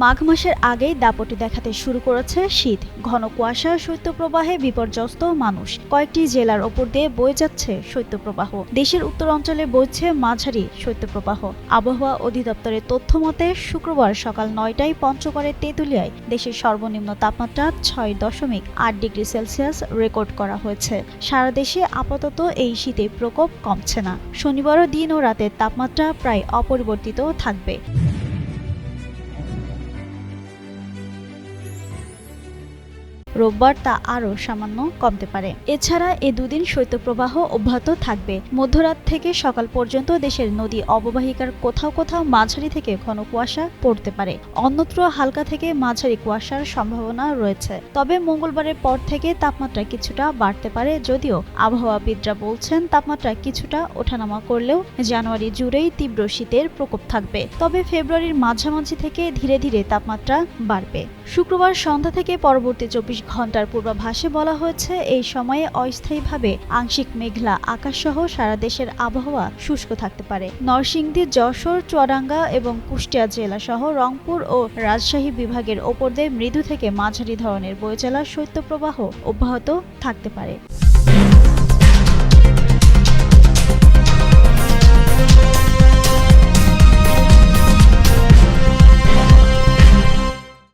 মাঘ মাসের আগেই দাপটে দেখাতে শুরু করেছে শীত। ঘন কুয়াশা, শৈত্যপ্রবাহে বিপর্যস্ত মানুষ। কয়েকটি জেলার ওপর দিয়ে বয়ে যাচ্ছে শৈত্যপ্রবাহ। দেশের উত্তর অঞ্চলে বইছে মাঝারি শৈত্যপ্রবাহ। আবহাওয়া অধিদপ্তরের তথ্য মতে শুক্রবার সকাল নয়টায় পঞ্চগড়ের তেঁতুলিয়ায় দেশের সর্বনিম্ন তাপমাত্রা ছয় দশমিক আট ডিগ্রি সেলসিয়াস রেকর্ড করা হয়েছে। সারা দেশে আপাতত এই শীতের প্রকোপ কমছে না। শনিবারও দিন ও রাতের তাপমাত্রা প্রায় অপরিবর্তিত থাকবে। রোববার তা আরও সামান্য কমতে পারে। এছাড়া এ দুদিন শৈত্যপ্রবাহ অব্যাহত থাকবে। মধ্যরাত থেকে সকাল পর্যন্ত দেশের নদী অববাহিকার কোথাও কোথাও মাঝারি থেকে ঘন কুয়াশা পড়তে পারে। অন্যত্র হালকা থেকে মাঝারি কুয়াশার সম্ভাবনা রয়েছে। তবে মঙ্গলবারের পর থেকে তাপমাত্রা কিছুটা বাড়তে পারে যদিও আবহাওয়াবিদরা বলছেন তাপমাত্রা কিছুটা ওঠানামা করলেও জানুয়ারি জুড়েই তীব্র শীতের প্রকোপ থাকবে। তবে ফেব্রুয়ারির মাঝামাঝি থেকে ধীরে ধীরে তাপমাত্রা বাড়বে। শুক্রবার সন্ধ্যা থেকে পরবর্তী চব্বিশ ঘণ্টার পূর্বাভাসে বলা হয়েছে, এই সময়ে অস্থায়ীভাবে আংশিক মেঘলা আকাশসহ সারা দেশের আবহাওয়া শুষ্ক থাকতে পারে। নরসিংদী, যশোর, চুয়াডাঙ্গা এবং কুষ্টিয়া জেলা সহ রংপুর ও রাজশাহী বিভাগের ওপর দিয়ে মৃদু থেকে মাঝারি ধরনের বয়ে চলা শৈত্যপ্রবাহ অব্যাহত থাকতে পারে।